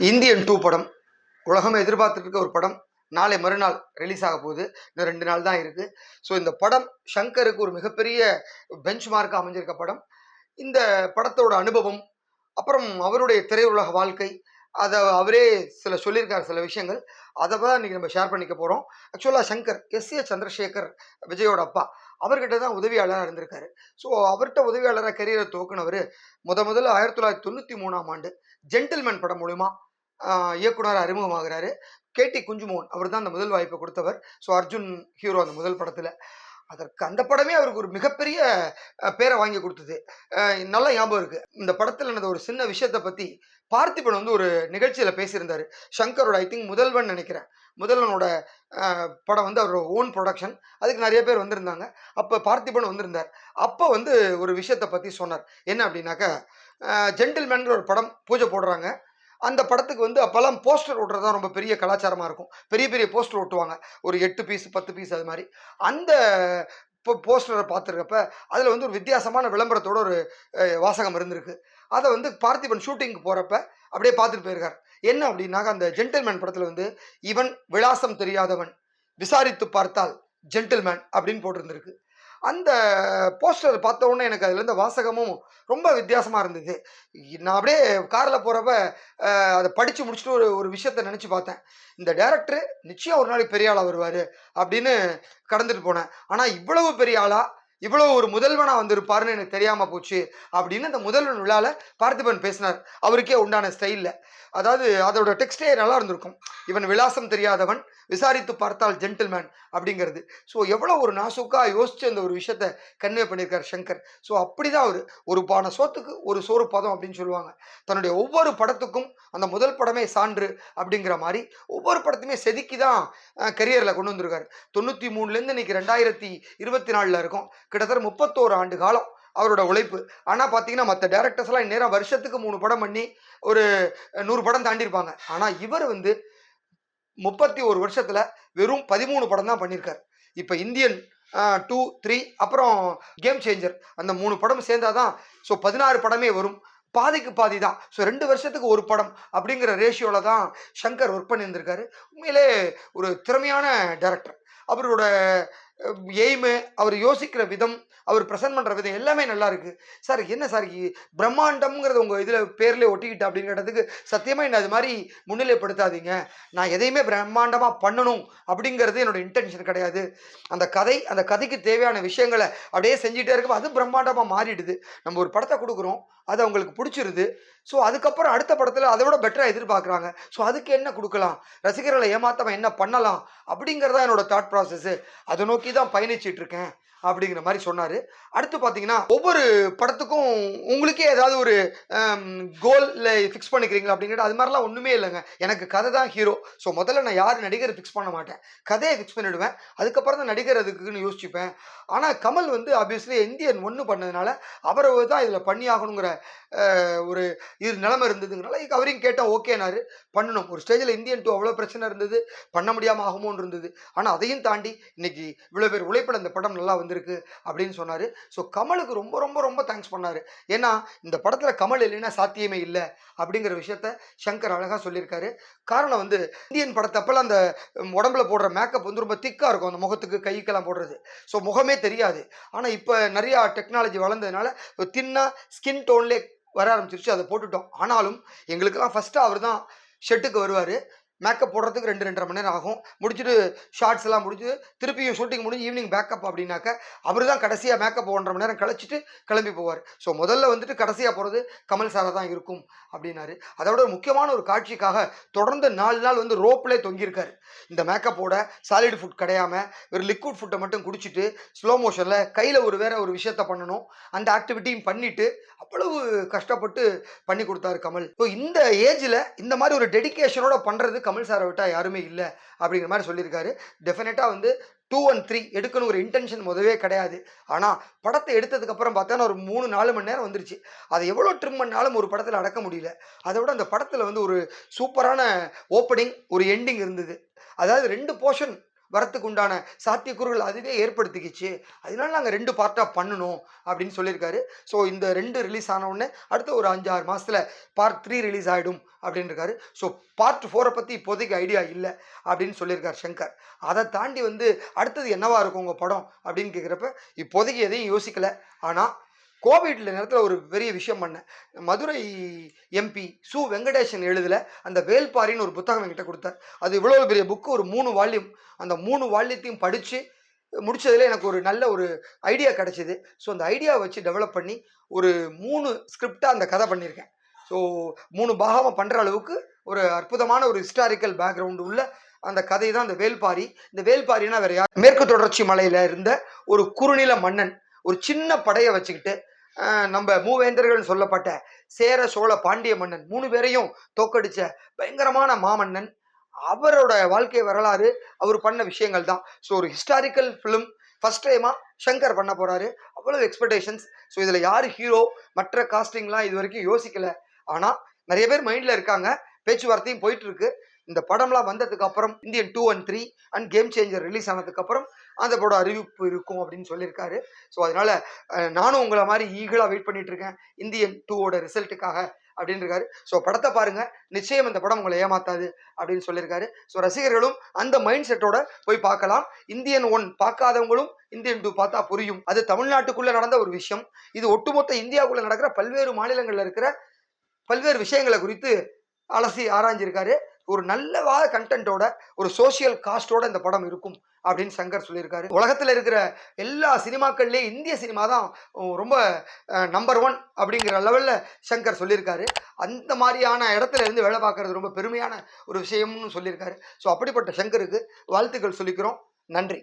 Indian two படம். உலகம் எதிர்பார்த்துட்டு இருக்க ஒரு படம். நாளை மறுநாள் ரிலீஸ் ஆக போகுது. இன்னும் ரெண்டு நாள் தான் இருக்குது ஸோ இந்த படம் ஷங்கருக்கு ஒரு மிகப்பெரிய பெஞ்ச் மார்க் அமைஞ்சிருக்க படம். இந்த படத்தோட அனுபவம் அப்புறம் அவருடைய திரையுலக வாழ்க்கை அதை அவரே சில சொல்லியிருக்கார் சில விஷயங்கள். அதை தான் இன்றைக்கி நம்ம ஷேர் பண்ணிக்க போகிறோம் ஆக்சுவலாக சங்கர் எஸ் ஏ சந்திரசேகர் விஜயோட அப்பா அவர்கிட்ட தான் உதவியாளராக இருந்திருக்காரு. ஸோ அவர்கிட்ட உதவியாளராக கரியரை துவக்கினவர் முத முதல்ல ஆயிரத்தி தொள்ளாயிரத்தி தொண்ணூற்றி மூணாம் ஆண்டு ஜென்டில்மேன் படம் மூலிமா இயக்குனர் அறிமுகமாகிறாரு. கேடி குஞ்சுமோகன் அவர் தான் அந்த முதல் வாய்ப்பை கொடுத்தவர். ஸோ அர்ஜுன் ஹீரோ அந்த முதல் படத்தில். அதற்கு அந்த படமே அவருக்கு ஒரு மிகப்பெரிய பேரை வாங்கி கொடுத்தது. நல்ல ஞாபகம் இருக்குது இந்த படத்தில் நடந்த ஒரு சின்ன விஷயத்தை பற்றி பார்த்திபன் வந்து ஒரு நிகழ்ச்சியில் பேசியிருந்தாரு. சங்கரோட ஐ திங்க் முதல்வன் நினைக்கிறேன். முதல்வனோட படம் வந்து அவரோட ஓன் ப்ரொடக்ஷன் அதுக்கு நிறைய பேர் வந்திருந்தாங்க. அப்போ பார்த்திபன் வந்திருந்தார். அப்போ வந்து ஒரு விஷயத்தை பற்றி சொன்னார். என்ன அப்படின்னாக்கா ஜென்டில்மேன் ஒரு படம் பூஜை போடுறாங்க. அந்த படத்துக்கு வந்து அப்போல்லாம் போஸ்டர் ஓட்டுறது தான் ரொம்ப பெரிய கலாச்சாரமாக இருக்கும். பெரிய பெரிய போஸ்டர் ஓட்டுவாங்க. ஒரு எட்டு பீஸ் பத்து பீஸ் அது மாதிரி. அந்த இப்போ போஸ்டரை பார்த்துருக்கப்ப அதில் வந்து ஒரு வித்தியாசமான விளம்பரத்தோட ஒரு வாசகம் இருந்திருக்கு. அதை வந்து பார்த்திபன் ஷூட்டிங்க்கு போகிறப்ப அப்படியே பார்த்துட்டு போயிருக்கார். என்ன அப்படின்னாக்க அந்த ஜென்டில்மேன் படத்தில் வந்து இவன் விலாசம் தெரியாதவன் விசாரித்து பார்த்தால் ஜென்டில்மேன் அப்படின்னு போட்டிருந்திருக்கு. அந்த போஸ்டர் பார்த்த உடனே எனக்கு அதுலேருந்து வாசகமும் ரொம்ப வித்தியாசமாக இருந்தது. நான் அப்படியே காரில் போகிறப்ப அதை படித்து முடிச்சுட்டு ஒரு ஒரு விஷயத்த நினச்சி பார்த்தேன். இந்த டேரக்டர் நிச்சயம் ஒரு நாளைக்கு பெரிய ஆளாக வருவார் அப்படின்னு கடந்துட்டு போனேன். ஆனால் இவ்வளவு பெரிய ஆளாக இவ்வளோ ஒரு முதல்வனாக வந்திருப்பாருன்னு எனக்கு தெரியாமல் போச்சு அப்படின்னு அந்த முதல்வன் விழாவில் பார்த்திபன் பேசினார். அவருக்கே உண்டான ஸ்டைலில் அதாவது அதோட டெக்ஸ்டே நல்லா இருந்திருக்கும். இவன் விலாசம் தெரியாதவன் விசாரித்து பார்த்தால் ஜென்டில்மேன் அப்படிங்கிறது. ஸோ எவ்வளோ ஒரு நாசுக்காக யோசிச்சு அந்த ஒரு விஷயத்த கன்வே பண்ணியிருக்கார் சங்கர். ஸோ அப்படி தான் அவர். ஒரு பான சோத்துக்கு ஒரு சோறு பதம் அப்படின்னு சொல்லுவாங்க. தன்னுடைய ஒவ்வொரு படத்துக்கும் அந்த முதல் படமே சான்று அப்படிங்கிற மாதிரி ஒவ்வொரு படத்தையுமே செதுக்கி தான் கரியரில் கொண்டு வந்திருக்காரு. தொண்ணூற்றி மூணுலேருந்து இன்னைக்கு ரெண்டாயிரத்தி இருபத்தி நாலில் இருக்கும். கிட்டத்தட்ட முப்பத்தோரு ஆண்டு காலம் அவரோட உழைப்பு. ஆனால் பார்த்தீங்கன்னா மற்ற டேரக்டர்ஸ்லாம் இந்நேரம் வருஷத்துக்கு மூணு படம் பண்ணி ஒரு நூறு படம் தாண்டியிருப்பாங்க. ஆனால் இவர் வந்து முப்பத்தி ஒரு வருஷத்தில் வெறும் பதிமூணு படம் தான் பண்ணியிருக்கார். இப்போ இந்தியன் டூ த்ரீ அப்புறம் கேம் சேஞ்சர் அந்த மூணு படம் சேர்ந்தாதான் ஸோ பதினாறு படமே வரும். பாதிக்கு பாதி தான். ஸோ ரெண்டு வருஷத்துக்கு ஒரு படம் அப்படிங்கிற ரேஷியோவில் தான் சங்கர் ஒர்க் பண்ணியிருந்திருக்காரு. உண்மையிலே ஒரு திறமையான டேரக்டர் அவரோட எய்மு அவர் யோசிக்கிற விதம் அவர் ப்ரெசென்ட் பண்ணுற விதம் எல்லாமே நல்லா இருக்கு. சார் என்ன சார் இ- பிரம்மாண்டம்ங்கிறது உங்கள் இதில் பேரில் ஒட்டிக்கிட்டு அப்படின்னு கேட்டதுக்கு சத்தியமாக என்ன அது மாதிரி முன்னிலைப்படுத்தாதீங்க. நான் எதையுமே பிரம்மாண்டமாக பண்ணணும் அப்படிங்கிறது என்னோட இன்டென்ஷன் கிடையாது. அந்த கதை அந்த கதைக்கு தேவையான விஷயங்களை அப்படியே செஞ்சுட்டே இருக்கும் அது பிரம்மாண்டமாக மாறிடுது. நம்ம ஒரு படத்தை கொடுக்குறோம் அது அவங்களுக்கு பிடிச்சிருது. ஸோ அதுக்கப்புறம் அடுத்த படத்தில் அதை விட பெட்டராக எதிர்பார்க்குறாங்க. ஸோ அதுக்கு என்ன கொடுக்கலாம்? ரசிகர்களை ஏமாத்தவன் என்ன பண்ணலாம்? அப்படிங்கிறதா என்னோட தாட் ப்ராசஸ்ஸு அதை நோக்கி தான் பயணிச்சிட்டு இருக்கேன் அப்படிங்கிற மாதிரி சொன்னார். அடுத்து பார்த்தீங்கன்னா ஒவ்வொரு படத்துக்கும் உங்களுக்கே ஏதாவது ஒரு கோலில் ஃபிக்ஸ் பண்ணிக்கிறீங்களா அப்படிங்கிறது அது மாதிரிலாம் ஒன்றுமே இல்லைங்க. எனக்கு கதை தான் ஹீரோ ஸோ முதல்ல நான் யார் நடிகரை ஃபிக்ஸ் பண்ண மாட்டேன். கதையை ஃபிக்ஸ் பண்ணிவிடுவேன் அதுக்கப்புறம் தான் நடிகர் அதுக்குன்னு யோசிச்சுப்பேன். ஆனால் கமல் வந்து ஆப்வியஸ்லி இந்தியன் ஒன்று பண்ணதுனால அவரை தான் இதில் பண்ணி ஆகணுங்கிற ஒரு இது இருந்ததுங்கிறனால இருந்ததுங்கனால அவரையும் கேட்டால் ஓகேனாரு பண்ணணும். ஒரு ஸ்டேஜில் இந்தியன் டூ அவ்வளோ பிரச்சனை இருந்தது. பண்ண முடியாமல் ஆகுமோன்னு இருந்தது. ஆனால் அதையும் தாண்டி இன்னைக்கு இவ்வளோ பேர் உழைப்பில் இந்த படம் நல்லா வந்திருக்கு அப்படின்னு சொன்னார். ஸோ கமலுக்கு ரொம்ப ரொம்ப ரொம்ப தேங்க்ஸ் பண்ணார். ஏன்னா இந்த படத்தில் கமல் இல்லைன்னா சாத்தியமே இல்லை அப்படிங்கிற விஷயத்த சங்கர் அழகாக சொல்லியிருக்காரு. காரணம் வந்து இந்தியன் படத்தப்பெல்லாம் அந்த உடம்புல போடுற மேக்கப் வந்து ரொம்ப திக்காக இருக்கும். அந்த முகத்துக்கு கைக்கெல்லாம் போடுறது. ஸோ முகமே தெரியாது. ஆனால் இப்போ நிறையா டெக்னாலஜி வளர்ந்ததுனால தின்னா ஸ்கின் டோன்லேயே வர ஆரம்பிச்சிருச்சு அதை போட்டுட்டோம். ஆனாலும் எங்களுக்கெல்லாம் ஃபஸ்ட்டு அவர் தான் ஷெட்டுக்கு வருவார். மேக்கப் போடுறதுக்கு ரெண்டு ரெண்டரை மணி நேரம் ஆகும். முடிச்சுட்டு ஷார்ட்ஸ் எல்லாம் முடிச்சு திருப்பியும் ஷூட்டிங் முடிஞ்சு ஈவினிங் பேக்கப் அப்படின்னாக்க அவர் தான் கடைசியாக மேக்கப் ஒன்றரை மணி நேரம் கழிச்சிட்டு கிளம்பி போவார். ஸோ முதல்ல வந்துட்டு கடைசியாக போகிறது கமல் சாராக தான் இருக்கும் அப்படின்னாரு. அதோட ஒரு முக்கியமான ஒரு காட்சிக்காக தொடர்ந்து நாலு நாள் வந்து ரோப்லேயே தொங்கியிருக்காரு. இந்த மேக்கப்போட சாலிட் ஃபுட் கிடையாமல் ஒரு லிக்விட் ஃபுட்டை மட்டும் குடிச்சிட்டு ஸ்லோ மோஷனில் கையில் ஒரு வேற ஒரு விஷயத்த பண்ணணும். அந்த ஆக்டிவிட்டியும் பண்ணிட்டு அவ்வளவு கஷ்டப்பட்டு பண்ணி கொடுத்தாரு கமல். ஸோ இந்த ஏஜில் இந்த மாதிரி ஒரு டெடிக்கேஷனோட பண்ணுறது கமல் சாரை விட்டால் யாருமே இல்லை அப்படிங்கிற மாதிரி சொல்லியிருக்காரு. டெஃபினட்டாக வந்து டூ அண்ட் த்ரீ எடுக்கணும் ஒரு இன்டென்ஷன் முதவே கிடையாது. ஆனால் படத்தை எடுத்ததுக்கப்புறம் பார்த்தா ஒரு மூணு நாலு மணி நேரம் வந்துருச்சு. அதை எவ்வளோ ட்ரிம் பண்ணாலும் ஒரு படத்தில் அடக்க முடியல. அதை விட அந்த படத்தில் வந்து ஒரு சூப்பரான ஓப்பனிங் ஒரு எண்டிங் இருந்தது. அதாவது ரெண்டு போர்ஷன் வரத்துக்கு உண்டான சாத்தியக்கூறுகள் அதுவே ஏற்படுத்திக்கிச்சு. அதனால நாங்கள் ரெண்டு பார்ட்டாக பண்ணணும் அப்படின்னு சொல்லியிருக்காரு. ஸோ இந்த ரெண்டு ரிலீஸ் ஆன உடனே அடுத்த ஒரு அஞ்சு ஆறு மாதத்தில் பார்ட் த்ரீ ரிலீஸ் ஆகிடும் அப்படின்னு இருக்காரு ஸோ பார்ட் ஃபோரை பற்றி இப்போதைக்கு ஐடியா இல்லை அப்படின்னு சொல்லியிருக்கார் சங்கர். அதை தாண்டி வந்து அடுத்தது என்னவாக இருக்கும் உங்கள் படம் அப்படின்னு கேட்குறப்ப இப்போதைக்கு எதையும் யோசிக்கலை. ஆனால் கோவிட்ல நேரத்தில் ஒரு பெரிய விஷயம் பண்ணேன். மதுரை எம்பி சு வெங்கடேசன் எழுதல அந்த வேல்பாரின்னு ஒரு புத்தகம் என்கிட்ட கொடுத்தார். அது இவ்வளோ பெரிய புக்கு ஒரு மூணு வால்யூம் அந்த மூணு வால்யத்தையும் படித்து முடித்ததில் எனக்கு ஒரு நல்ல ஒரு ஐடியா கிடச்சிது. ஸோ அந்த ஐடியாவை வச்சு டெவலப் பண்ணி ஒரு மூணு ஸ்கிரிப்டாக அந்த கதை பண்ணியிருக்கேன். ஸோ மூணு பாகமாக பண்ணுற அளவுக்கு ஒரு அற்புதமான ஒரு ஹிஸ்டாரிக்கல் பேக்ரவுண்டு உள்ள அந்த கதை தான் அந்த வேல்பாரி. இந்த வேல்பாரினா வேறு யார்? மேற்கு தொடர்ச்சி மலையில் இருந்த ஒரு குறுநில மன்னன். ஒரு சின்ன படையை வச்சுக்கிட்டு நம்ம மூவேந்தர்கள் சொல்லப்பட்ட சேர சோழ பாண்டிய மன்னன் மூணு பேரையும் தோக்கடிச்ச பயங்கரமான மாமன்னன் அவரோட வாழ்க்கை வரலாறு அவர் பண்ண விஷயங்கள் தான். ஸோ ஒரு ஹிஸ்டாரிக்கல் ஃபிலிம் ஃபர்ஸ்ட் டைமா சங்கர் பண்ண போறாரு. அவ்வளவு எக்ஸ்பெக்டேஷன்ஸ் ஸோ இதில் யார் ஹீரோ மற்ற காஸ்டிங்லாம் இது வரைக்கும் யோசிக்கல. ஆனால் நிறைய பேர் மைண்டில் இருக்காங்க. பேச்சுவார்த்தையும் போயிட்டு இருக்கு. இந்த படம்லாம் வந்ததுக்கு அப்புறம் Indian two and three and game changer release ஆனதுக்கப்புறம் அந்த படம் அறிவிப்பு இருக்கும் அப்படின்னு சொல்லியிருக்காரு. ஸோ அதனால நானும் உங்களை மாதிரி ஈகலாக வெயிட் பண்ணிட்டு இருக்கேன் இந்தியன் டூவோட ரிசல்ட்டுக்காக அப்படின்னு இருக்காரு ஸோ படத்தை பாருங்க. நிச்சயம் இந்த படம் உங்களை ஏமாத்தாது அப்படின்னு சொல்லியிருக்காரு. ஸோ ரசிகர்களும் அந்த மைண்ட் செட்டோட போய் பார்க்கலாம். இந்தியன் ஒன் பார்க்காதவங்களும் இந்தியன் டூ பார்த்தா புரியும். அது தமிழ்நாட்டுக்குள்ள நடந்த ஒரு விஷயம். இது ஒட்டுமொத்த இந்தியாவுக்குள்ள நடக்கிற பல்வேறு மாநிலங்களில் இருக்கிற பல்வேறு விஷயங்களை குறித்து அலசி ஆராய்ஞ்சிருக்காரு. ஒரு நல்லவாத கண்டென்ட்டோட ஒரு சோஷியல் காஸ்டோட இந்த படம் இருக்கும் அப்படின்னு சங்கர் சொல்லியிருக்காரு. உலகத்தில் இருக்கிற எல்லா சினிமாக்கள்லேயும் இந்திய சினிமா தான் ரொம்ப நம்பர் ஒன் அப்படிங்கிற லெவலில் சங்கர் சொல்லியிருக்காரு. அந்த மாதிரியான இடத்துல இருந்து வேலை பார்க்கறது ரொம்ப பெருமையான ஒரு விஷயம்னு சொல்லியிருக்காரு. ஸோ அப்படிப்பட்ட சங்கருக்கு வாழ்த்துக்கள் சொல்லிக்கிறோம். நன்றி.